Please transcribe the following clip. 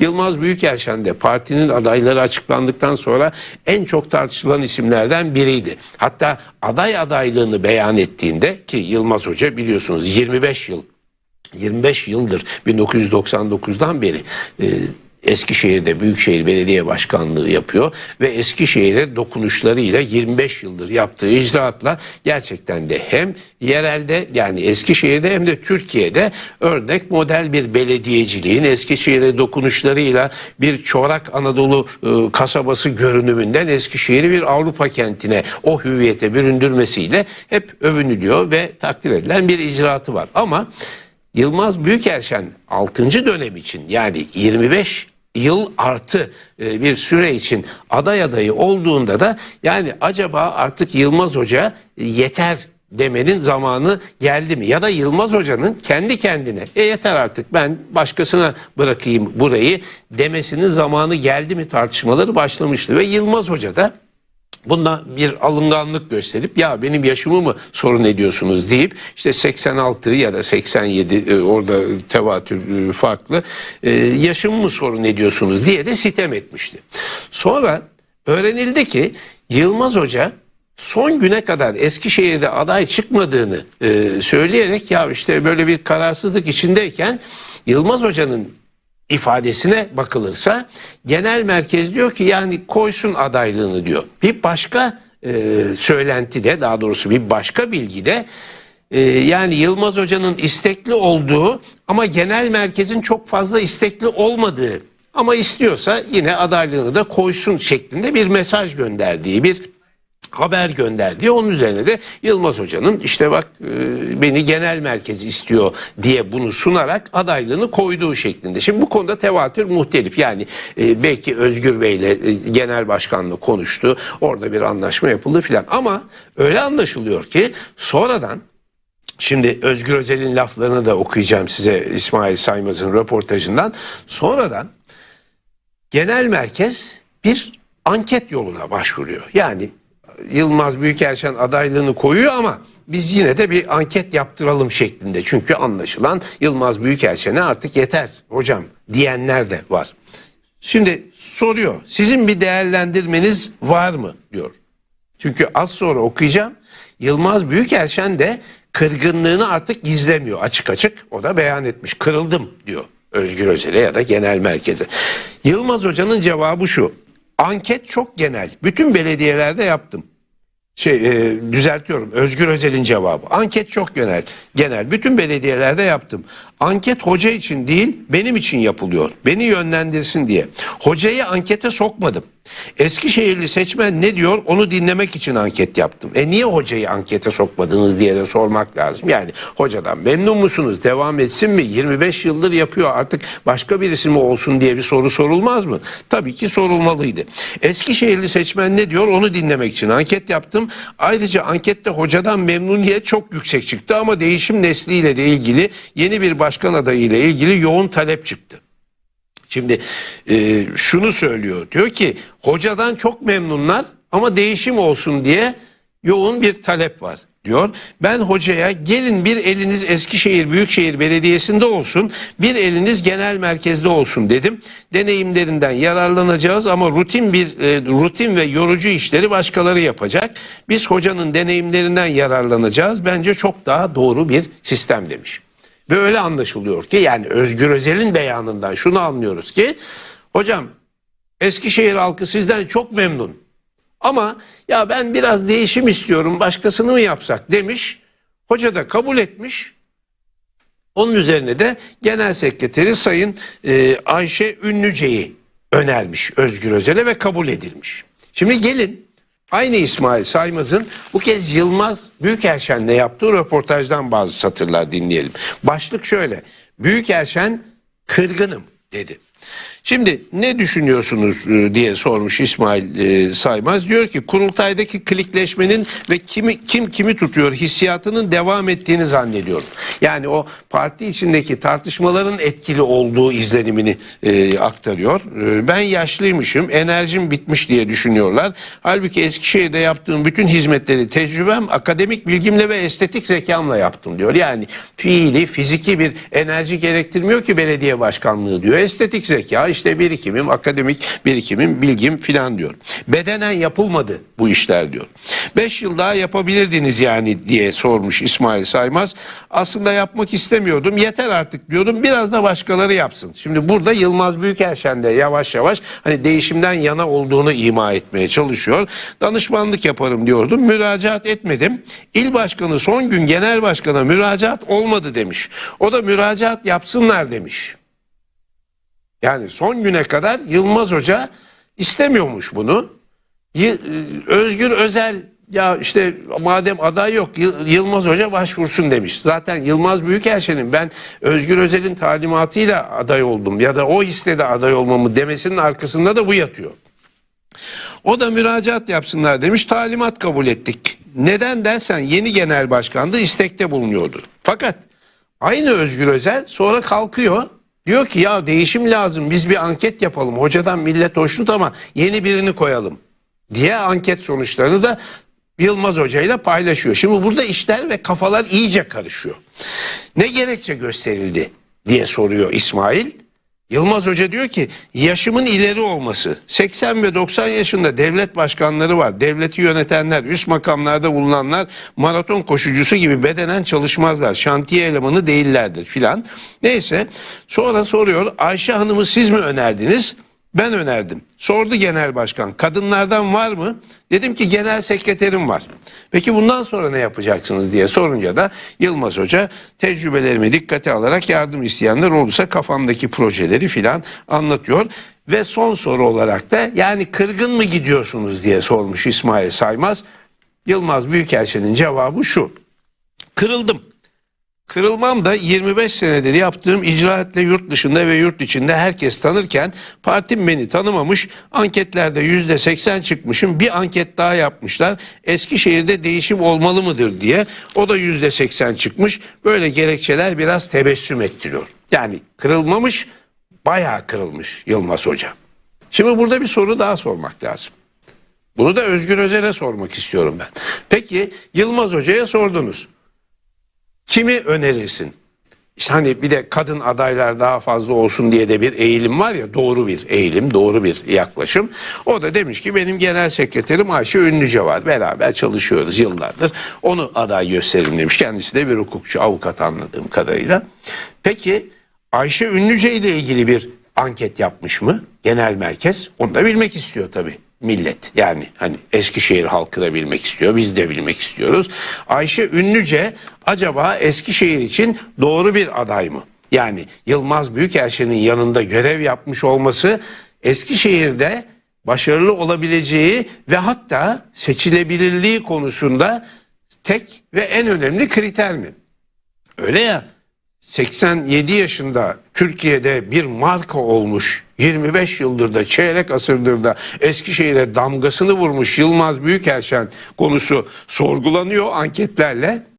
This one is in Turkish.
Yılmaz Büyükelçen de partinin adayları açıklandıktan sonra en çok tartışılan isimlerden biriydi. Hatta aday adaylığını beyan ettiğinde ki Yılmaz Hoca biliyorsunuz 25 yıl 25 yıldır 1999'dan beri e, Eskişehir'de Büyükşehir Belediye Başkanlığı yapıyor ve Eskişehir'e dokunuşlarıyla 25 yıldır yaptığı icraatla gerçekten de hem yerelde yani Eskişehir'de hem de Türkiye'de örnek model bir belediyeciliğin Eskişehir'e dokunuşlarıyla bir çorak Anadolu e, kasabası görünümünden Eskişehir'i bir Avrupa kentine o hüviyete büründürmesiyle hep övünülüyor ve takdir edilen bir icraatı var. Ama Yılmaz Büyükerşen 6. dönem için yani 25 yıl artı e, bir süre için aday adayı olduğunda da yani acaba artık Yılmaz Hoca yeter demenin zamanı geldi mi? Ya da Yılmaz Hoca'nın kendi kendine e yeter artık ben başkasına bırakayım burayı demesinin zamanı geldi mi tartışmaları başlamıştı. Ve Yılmaz Hoca da Bunda bir alınganlık gösterip ya benim yaşımı mı sorun ediyorsunuz deyip işte 86 ya da 87 e, orada tevatür e, farklı e, yaşımı mı sorun ediyorsunuz diye de sitem etmişti. Sonra öğrenildi ki Yılmaz Hoca son güne kadar Eskişehir'de aday çıkmadığını e, söyleyerek ya işte böyle bir kararsızlık içindeyken Yılmaz Hoca'nın ifadesine bakılırsa genel merkez diyor ki yani koysun adaylığını diyor. Bir başka e, söylentide daha doğrusu bir başka bilgide e, yani Yılmaz Hoca'nın istekli olduğu ama genel merkezin çok fazla istekli olmadığı ama istiyorsa yine adaylığını da koysun şeklinde bir mesaj gönderdiği bir haber gönderdi. Onun üzerine de Yılmaz Hoca'nın işte bak e, beni genel merkez istiyor diye bunu sunarak adaylığını koyduğu şeklinde. Şimdi bu konuda tevatür muhtelif. Yani e, belki Özgür Bey ile e, genel başkanlığı konuştu. Orada bir anlaşma yapıldı filan. Ama öyle anlaşılıyor ki sonradan Şimdi Özgür Özel'in laflarını da okuyacağım size İsmail Saymaz'ın röportajından. Sonradan genel merkez bir anket yoluna başvuruyor. Yani Yılmaz Büyükelçen adaylığını koyuyor ama biz yine de bir anket yaptıralım şeklinde. Çünkü anlaşılan Yılmaz Büyükelçen'e artık yeter hocam diyenler de var. Şimdi soruyor sizin bir değerlendirmeniz var mı diyor. Çünkü az sonra okuyacağım. Yılmaz Büyükelçen de kırgınlığını artık gizlemiyor açık açık. O da beyan etmiş. Kırıldım diyor Özgür Özel'e ya da genel merkeze. Yılmaz Hoca'nın cevabı şu. Anket çok genel. Bütün belediyelerde yaptım. Şey e, düzeltiyorum. Özgür Özel'in cevabı. Anket çok genel. Genel. Bütün belediyelerde yaptım. Anket hoca için değil, benim için yapılıyor. Beni yönlendirsin diye. Hocayı ankete sokmadım. Eskişehirli seçmen ne diyor onu dinlemek için anket yaptım. E niye hocayı ankete sokmadınız diye de sormak lazım. Yani hocadan memnun musunuz? Devam etsin mi? 25 yıldır yapıyor artık başka birisi mi olsun diye bir soru sorulmaz mı? Tabii ki sorulmalıydı. Eskişehirli seçmen ne diyor onu dinlemek için anket yaptım. Ayrıca ankette hocadan memnuniyet çok yüksek çıktı ama değişim nesliyle de ilgili yeni bir başkan adayı ile ilgili yoğun talep çıktı. Şimdi e, şunu söylüyor. Diyor ki hocadan çok memnunlar ama değişim olsun diye yoğun bir talep var diyor. Ben hocaya gelin bir eliniz Eskişehir Büyükşehir Belediyesi'nde olsun, bir eliniz genel merkezde olsun dedim. Deneyimlerinden yararlanacağız ama rutin bir e, rutin ve yorucu işleri başkaları yapacak. Biz hocanın deneyimlerinden yararlanacağız. Bence çok daha doğru bir sistem demiş. Ve öyle anlaşılıyor ki yani Özgür Özel'in beyanından şunu anlıyoruz ki hocam Eskişehir halkı sizden çok memnun. Ama ya ben biraz değişim istiyorum başkasını mı yapsak demiş. Hoca da kabul etmiş. Onun üzerine de Genel Sekreteri Sayın e, Ayşe Ünlüce'yi önermiş Özgür Özel'e ve kabul edilmiş. Şimdi gelin aynı İsmail Saymaz'ın bu kez Yılmaz Büyükerşen'le yaptığı röportajdan bazı satırlar dinleyelim. Başlık şöyle. Büyükerşen kırgınım dedi. Şimdi ne düşünüyorsunuz e, diye sormuş İsmail e, Saymaz. Diyor ki kurultaydaki klikleşmenin ve kimi kim kimi tutuyor hissiyatının devam ettiğini zannediyorum. Yani o parti içindeki tartışmaların etkili olduğu izlenimini e, aktarıyor. E, ben yaşlıymışım, enerjim bitmiş diye düşünüyorlar. Halbuki Eskişehir'de yaptığım bütün hizmetleri tecrübem, akademik bilgimle ve estetik zekamla yaptım diyor. Yani fiili, fiziki bir enerji gerektirmiyor ki belediye başkanlığı diyor. Estetik zeka, işte birikimim, akademik birikimim, bilgim filan diyor. Bedenen yapılmadı bu işler diyor. 5 yıl daha yapabilirdiniz yani diye sormuş İsmail Saymaz. Aslında yapmak istemiyordum. Yeter artık diyordum. Biraz da başkaları yapsın. Şimdi burada Yılmaz Büyükelşen de yavaş yavaş hani değişimden yana olduğunu ima etmeye çalışıyor. Danışmanlık yaparım diyordum. Müracaat etmedim. İl başkanı son gün genel başkana müracaat olmadı demiş. O da müracaat yapsınlar demiş. Yani son güne kadar Yılmaz Hoca istemiyormuş bunu. Özgür Özel ya işte madem aday yok Yıl- Yılmaz Hoca başvursun demiş. Zaten Yılmaz Büyükelçinin ben Özgür Özel'in talimatıyla aday oldum ya da o istedi aday olmamı demesinin arkasında da bu yatıyor. O da müracaat yapsınlar demiş. Talimat kabul ettik. Neden dersen yeni genel başkandı istekte bulunuyordu. Fakat aynı Özgür Özel sonra kalkıyor. Diyor ki ya değişim lazım biz bir anket yapalım. Hocadan millet hoşnut ama yeni birini koyalım diye anket sonuçlarını da Yılmaz Hoca ile paylaşıyor. Şimdi burada işler ve kafalar iyice karışıyor. Ne gerekçe gösterildi diye soruyor İsmail. Yılmaz Hoca diyor ki yaşımın ileri olması 80 ve 90 yaşında devlet başkanları var. Devleti yönetenler, üst makamlarda bulunanlar maraton koşucusu gibi bedenen çalışmazlar. Şantiye elemanı değillerdir filan. Neyse sonra soruyor Ayşe Hanım'ı siz mi önerdiniz? Ben önerdim. Sordu genel başkan kadınlardan var mı? Dedim ki genel sekreterim var. Peki bundan sonra ne yapacaksınız diye sorunca da Yılmaz Hoca tecrübelerimi dikkate alarak yardım isteyenler olursa kafamdaki projeleri filan anlatıyor. Ve son soru olarak da yani kırgın mı gidiyorsunuz diye sormuş İsmail Saymaz. Yılmaz Büyükelçinin cevabı şu. Kırıldım. Kırılmam da 25 senedir yaptığım icraatle yurt dışında ve yurt içinde herkes tanırken partim beni tanımamış. Anketlerde yüzde 80 çıkmışım. Bir anket daha yapmışlar. Eskişehir'de değişim olmalı mıdır diye. O da yüzde 80 çıkmış. Böyle gerekçeler biraz tebessüm ettiriyor. Yani kırılmamış, bayağı kırılmış Yılmaz Hoca. Şimdi burada bir soru daha sormak lazım. Bunu da Özgür Özel'e sormak istiyorum ben. Peki Yılmaz Hoca'ya sordunuz. Kimi önerirsin? İşte hani bir de kadın adaylar daha fazla olsun diye de bir eğilim var ya doğru bir eğilim, doğru bir yaklaşım. O da demiş ki benim genel sekreterim Ayşe Ünlüce var. Beraber çalışıyoruz yıllardır. Onu aday gösterin demiş. Kendisi de bir hukukçu, avukat anladığım kadarıyla. Peki Ayşe Ünlüce ile ilgili bir anket yapmış mı genel merkez? Onu da bilmek istiyor tabii millet. Yani hani Eskişehir halkı da bilmek istiyor. Biz de bilmek istiyoruz. Ayşe Ünlüce acaba Eskişehir için doğru bir aday mı? Yani Yılmaz Büyükelçinin yanında görev yapmış olması Eskişehir'de başarılı olabileceği ve hatta seçilebilirliği konusunda tek ve en önemli kriter mi? Öyle ya 87 yaşında Türkiye'de bir marka olmuş 25 yıldır da çeyrek asırdır da Eskişehir'e damgasını vurmuş Yılmaz Büyükelçen konusu sorgulanıyor anketlerle.